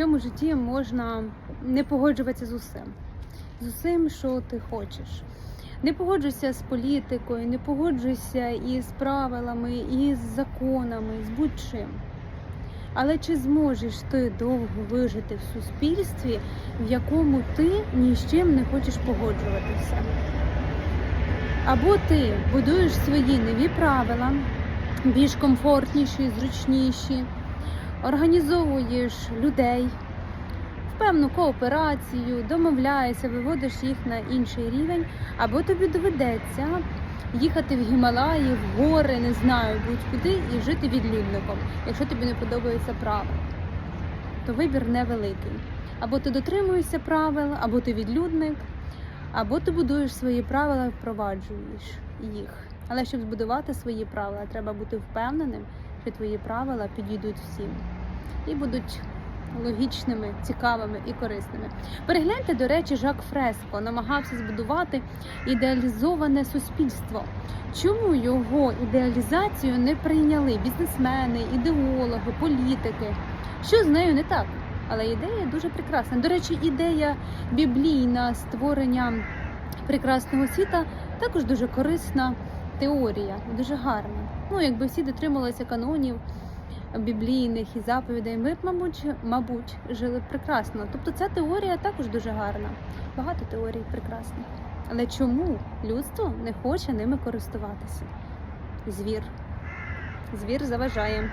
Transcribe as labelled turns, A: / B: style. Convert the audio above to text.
A: цьому житті можна не погоджуватися з усім, з усім, що ти хочеш. Не погоджуйся з політикою, не погоджуйся із правилами, і з законами, з будь-чим. Але чи зможеш ти довго вижити в суспільстві, в якому ти ні з чим не хочеш погоджуватися? Або ти будуєш свої нові правила, більш комфортніші, зручніші, організовуєш людей в певну кооперацію, домовляєшся, виводиш їх на інший рівень, або тобі доведеться їхати в Гімалаї, в гори, не знаю, будь-куди і жити відлюдником, якщо тобі не подобаються правила. То вибір невеликий. Або ти дотримуєшся правил, або ти відлюдник, або ти будуєш свої правила впроваджуєш їх. Але щоб збудувати свої правила, треба бути впевненим, що твої правила підійдуть всім і будуть логічними, цікавими і корисними. Перегляньте, до речі, Жак Фреско намагався збудувати ідеалізоване суспільство. Чому його ідеалізацію не прийняли бізнесмени, ідеологи, політики? Що з нею не так? Але ідея дуже прекрасна. До речі, ідея біблійна створення прекрасного світа також дуже корисна теорія, дуже гарна. Ну, якби всі дотрималися канонів біблійних і заповідей, ми б, мабуть, мабуть, жили прекрасно. Тобто ця теорія також дуже гарна. Багато теорій прекрасних. Але чому людство не хоче ними користуватися? Звір. Звір заважає.